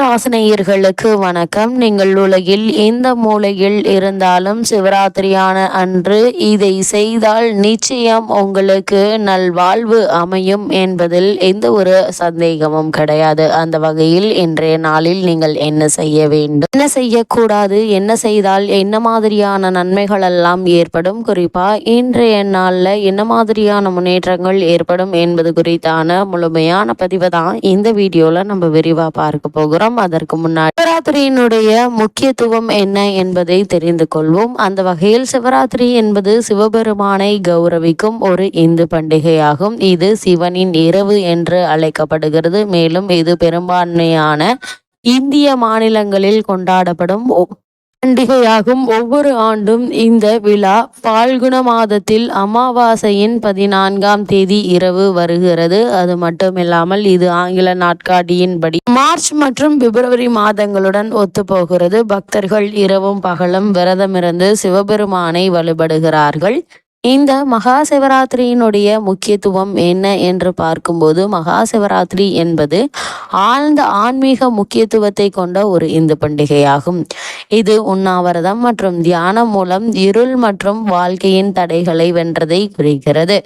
ராசினியர்களுக்கு வணக்கம். நீங்கள் உலகில் எந்த மூலையில் இருந்தாலும் சிவராத்திரியான அன்று இதை செய்தால் நிச்சயம் உங்களுக்கு நல்வாழ்வு அமையும் என்பதில் எந்த ஒரு சந்தேகமும் கிடையாது. அந்த வகையில் இன்றைய நாளில் நீங்கள் என்ன செய்ய வேண்டும்? என்ன செய்யக்கூடாது? என்ன செய்தால் என்ன மாதிரியான நன்மைகள் எல்லாம் ஏற்படும்? குறிப்பா இன்றைய நாளில் என்ன மாதிரியான முன்னேற்றங்கள் ஏற்படும் என்பது குறித்தான முழுமையான பதிவை தான் இந்த வீடியோவில் நம்ம விரிவாக பார்க்க போகிறோம். அதற்கு முன்னாடி சிவராத்திரியினுடைய முக்கியத்துவம் என்ன என்பதை தெரிந்து கொள்வோம். அந்த வகையில் சிவராத்திரி என்பது சிவபெருமானை கௌரவிக்கும் ஒரு இந்து பண்டிகையாகும். இது சிவனின் இரவு என்று அழைக்கப்படுகிறது. மேலும் இது பெரும்பான்மையான இந்திய மாநிலங்களில் கொண்டாடப்படும் பண்டிகையாகும் ஒவ்வொரு ஆண்டும் இந்த விழா பால்குண மாதத்தில் அமாவாசையின் பதினான்காம் தேதி இரவு வருகிறது. அது மட்டுமில்லாமல் இது ஆங்கில நாட்காட்டியின்படி மார்ச் மற்றும் பிப்ரவரி மாதங்களுடன் ஒத்துப்போகிறது. பக்தர்கள் இரவும் பகலும் விரதமிருந்து சிவபெருமானை வழிபடுகிறார்கள். இந்த மகா சிவராத்திரியினுடைய முக்கியத்துவம் என்ன என்று பார்க்கும்போது மகா சிவராத்திரி என்பது ஆழ்ந்த ஆன்மீக முக்கியத்துவத்தை கொண்ட ஒரு இந்து பண்டிகையாகும். இது உண்ணாவிரதம் மற்றும் தியானம் மூலம் இருள் மற்றும் வாழ்க்கையின் தடைகளை வென்றதை குறிக்கிறது.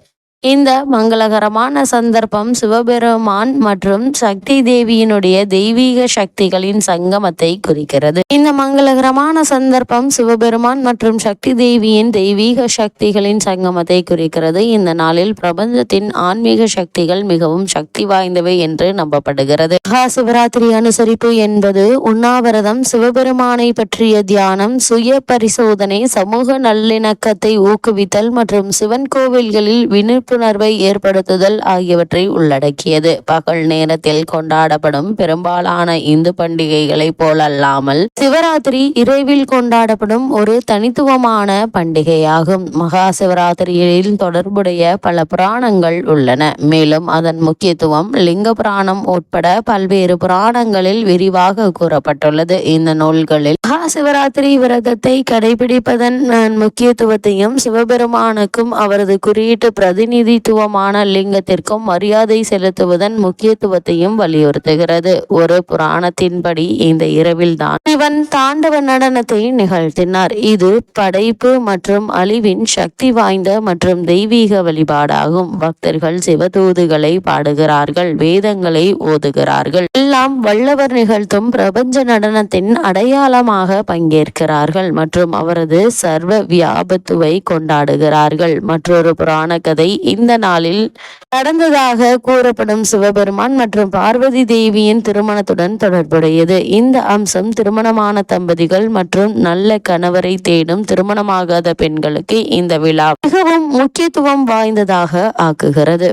இந்த மங்களகரமான சந்தர்ப்பம் சிவபெருமான் மற்றும் சக்தி தேவியினுடைய தெய்வீக சக்திகளின் சங்கமத்தை குறிக்கிறது. இந்த மங்களகரமான சந்தர்ப்பம் சிவபெருமான் மற்றும் சக்தி தேவியின் தெய்வீக சக்திகளின் சங்கமத்தை குறிக்கிறது. இந்த நாளில் பிரபஞ்சத்தின் ஆன்மீக சக்திகள் மிகவும் சக்தி வாய்ந்தவை என்று நம்பப்படுகிறது. மகா சிவராத்திரி அனுசரிப்பு என்பது உண்ணாவிரதம் சிவபெருமானை பற்றிய தியானம் சுய பரிசோதனை சமூக நல்லிணக்கத்தை ஊக்குவித்தல் மற்றும் சிவன் கோவில்களில் வினு புத்துணர்வை ஏற்படுத்துதல் ஆகியவற்றை உள்ளடக்கியது. பகல் நேரத்தில் கொண்டாடப்படும் பெரும்பாலான இந்து பண்டிகைகளை போலல்லாமல் சிவராத்திரி இரவில் கொண்டாடப்படும் ஒரு தனித்துவமான பண்டிகையாகும். மகா சிவராத்திரியில் தொடர்புடைய பல புராணங்கள் உள்ளன. மேலும் அதன் முக்கியத்துவம் லிங்க புராணம் உட்பட பல்வேறு புராணங்களில் விரிவாக கூறப்பட்டுள்ளது. இந்த நூல்களில் மகா சிவராத்திரி விரதத்தை கடைபிடிப்பதன் முக்கியத்துவத்தையும் சிவபெருமானுக்கும் அவரது குறியீட்டு பிரதிநிதி பிரதிநிதித்துவமான லிங்கத்திற்கும் மரியாதை செலுத்துவதன் முக்கியத்துவத்தையும் வலியுறுத்துகிறது. ஒரு புராணத்தின்படி இந்த இரவில் தான் இவன் தாண்டவ நடனத்தை நிகழ்த்தினார். இது படைப்பு மற்றும் அழிவின் சக்தி வாய்ந்த மற்றும் தெய்வீக வழிபாடாகும். பக்தர்கள் சிவதூதுகளை பாடுகிறார்கள் வேதங்களை ஓதுகிறார்கள். எல்லாம் வல்லவர் நிகழ்த்தும் பிரபஞ்ச நடனத்தின் அடையாளமாக பங்கேற்கிறார்கள் மற்றும் அவரது சர்வ வியாபத்துவை கொண்டாடுகிறார்கள். மற்றொரு புராண கதை இந்த நாளில் நடந்ததாக கூறப்படும் சிவபெருமான் மற்றும் பார்வதி தேவியின் திருமணத்துடன் தொடர்புடையது. இந்த அம்சம் திருமணமான தம்பதிகள் மற்றும் நல்ல கணவரை தேடும் திருமணமாகாத பெண்களுக்கு இந்த விழா மிகவும் முக்கியத்துவம் வாய்ந்ததாக ஆக்குகிறது.